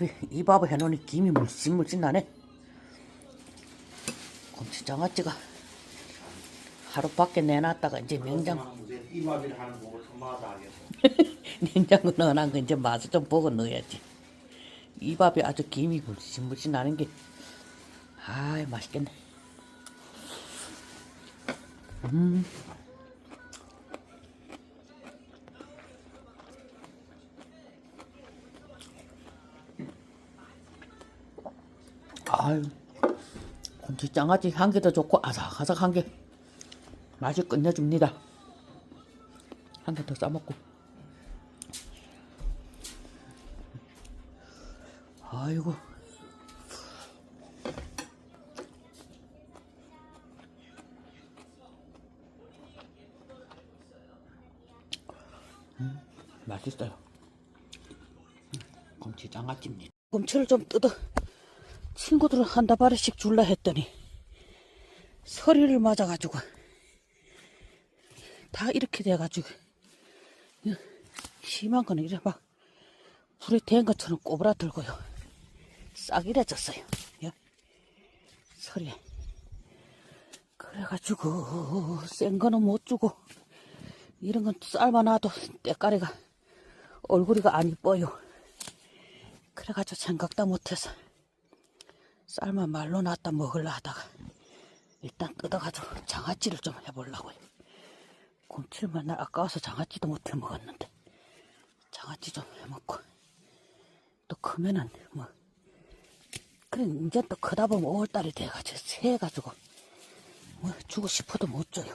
밥이 이 밥을 해놓으니 김이 물씬 물씬 나네. 곰치장아찌가 하루 밖에 내놨다가 이제 냉장 이 하는. 냉장고 넣어놓은 거 이제 맛을 좀 보고 넣어야지. 이 밥이 아주 김이 물씬 물씬 나는 게 아이 맛있겠네. 음. 아유, 곰치장아찌 향기도 좋고 아삭아삭한 게 맛이 끝내줍니다. 한 개 더 싸먹고. 아이고. 음, 맛있어요. 곰치 장아찌입니다. 곰치를 좀 뜯어 친구들 한 다발씩 줄라 했더니 서리를 맞아가지고 다 이렇게 돼가지고 이 심한 거는 이래 막 불에 댄 것처럼 꼬부라들고요. 싹이래졌어요. 예? 서리에. 그래가지고 센 거는 못 주고 이런 건 삶아놔도 때깔이가 얼굴이가 안 이뻐요. 그래가지고 생각도 못해서 삶아 말로 놨다 먹으려 하다가 일단 뜯어가지고 장아찌를 좀 해보려고요. 곰치를 맨날 아까워서 장아찌도 못해 먹었는데 장아찌 좀 해먹고 또 크면은 뭐 그래 이제 또 크다 보면 5월달이 돼가지고 새해가지고 뭐 주고 싶어도 못 줘요.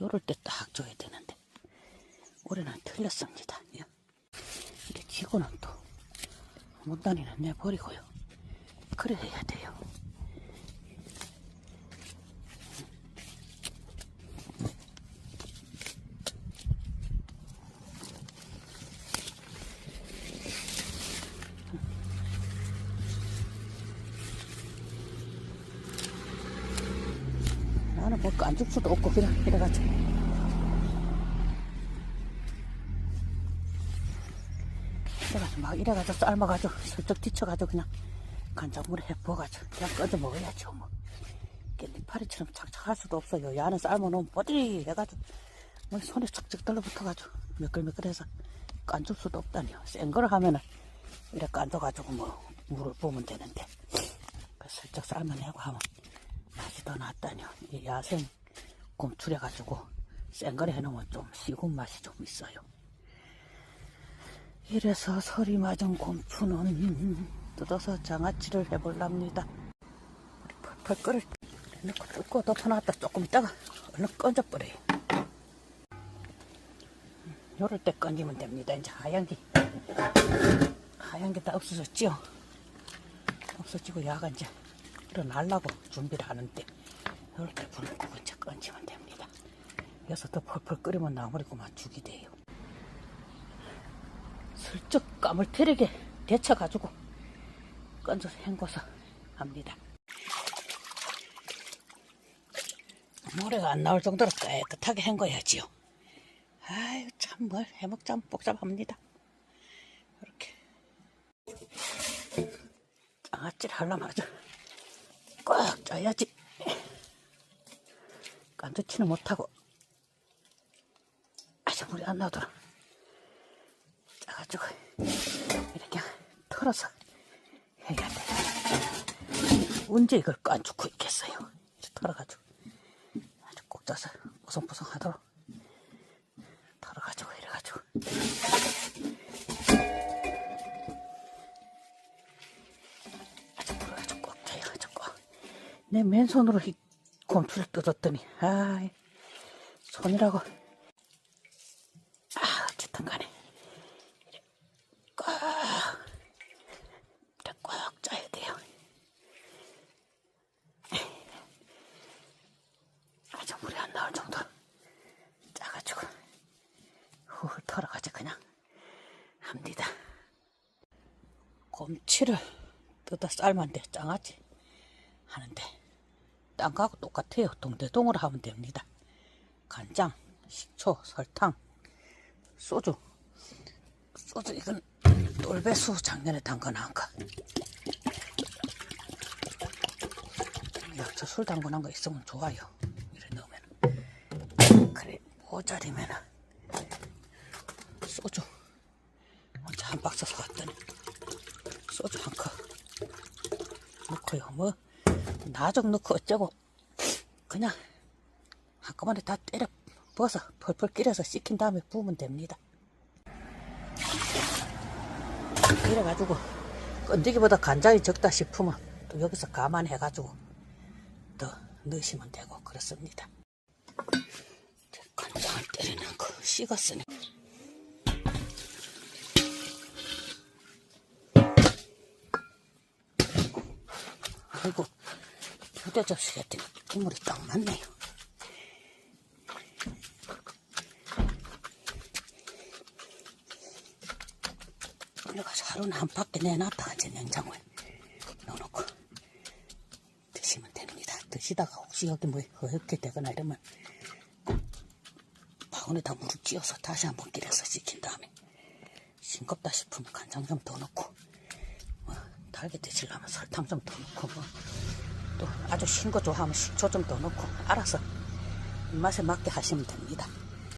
요럴 때 딱 줘야 되는데 올해는 틀렸습니다. 예. 이래 지고는 또 못 다니는 내 버리고요. 그래 해야 돼요. 나는 뭐 깐죽 수도 없고 그냥 이래가지고 이래가지고 막 이래가지고 삶아가지고 슬쩍 뒤쳐가지고 그냥 간장물에 해부어가지고 그냥 꺼져 먹어야죠 뭐 깻잎파리처럼 착착할 수도 없어요 야는 삶아놓으면 뽀들이 해가지고 뭐 손에 척척 달라붙어가지고 매끌매끌해서 깐줄 수도 없다니요 센 거를 하면은 이래 깐져가지고 뭐 물을 부으면 되는데 그 슬쩍 삶아내고 하면 맛이 더 낫다뇨. 이 야생 곰출해가지고 생거리 해놓으면 좀 시군 맛이 좀 있어요. 이래서 서리 맞은 곰추는 뜯어서 장아찌를 해볼랍니다. 펄펄 끓을 때 넣고 뜯고 덮어놨다 조금 있다가 얼른 건져버려요. 요럴 때 건지면 됩니다. 이제 하얀 게 하얀 게 다 없어졌지요. 없어지고 야가 이제 일어나려고 준비를 하는데 이럴 때 불을 끄고 이제 건지면 됩니다. 여기서 더 펄펄 끓이면 나물이고만 죽이 돼요. 슬쩍 까물테르게 데쳐가지고 건져서 헹궈서 합니다. 모래가 안 나올 정도로 깨끗하게 헹궈야지요. 아유 참 뭘 해먹자면 복잡합니다. 이렇게 장아찌를 하려면 아주 꽉 짜야지. 깐두치는 못하고 아주 물이 안 나오더라. 짜가지고 이렇게 털어서 해야 돼. 언제 이걸 깐죽고 있겠어요. 털어가지고 아주 꼭 짜서 보송보송 하도록 털어가지고 이래가지고 아주 불어가지고 꼭 짜야가지고 꼭. 내 맨손으로 이 곰추를 뜯었더니 아 손이라고 아 어쨌든 간에 꽉 이래 꽉 짜야 돼요 아주 물이 안 나올 정도로 짜가지고 훌 털어가지고 그냥 합니다 곰치를 뜯어 삶았는데 장아찌 하는데 딴 거하고 똑같아요. 동대동으로 하면 됩니다. 간장, 식초, 설탕, 소주. 소주 이건 똘배수 작년에 담궈놓은 거. 야저 술 담궈놓은 거 있으면 좋아요. 이래 넣으면. 그래 모자리면 소주 혼자 한 박스 사왔더니 소주 한 컵 넣고요. 뭐 나중 넣고 어쩌고 그냥 한꺼번에 다 때려 부어서 펄펄 끓여서 식힌 다음에 부으면 됩니다. 이래가지고 건더기보다 간장이 적다 싶으면 또 여기서 감안해가지고 더 넣으시면 되고 그렇습니다. 자, 간장을 때려놓고 식었으니 아이고 부대 접시랬더니 국물이 딱 맞네요. 그래가지고 하루는 한 바퀴 내놨다가 이제 냉장고에 넣어놓고 드시면 됩니다. 드시다가 혹시 여기 뭐 허옇게 되거나 이러면 바구니에다 물을 찌어서 다시 한번 끼려서 식힌 다음에 싱겁다 싶으면 간장 좀 더 넣고 뭐 달게 드시려면 설탕 좀 더 넣고 뭐 또 아주 신 거 좋아하면 식초 좀 더 넣고 알아서 입맛에 맞게 하시면 됩니다.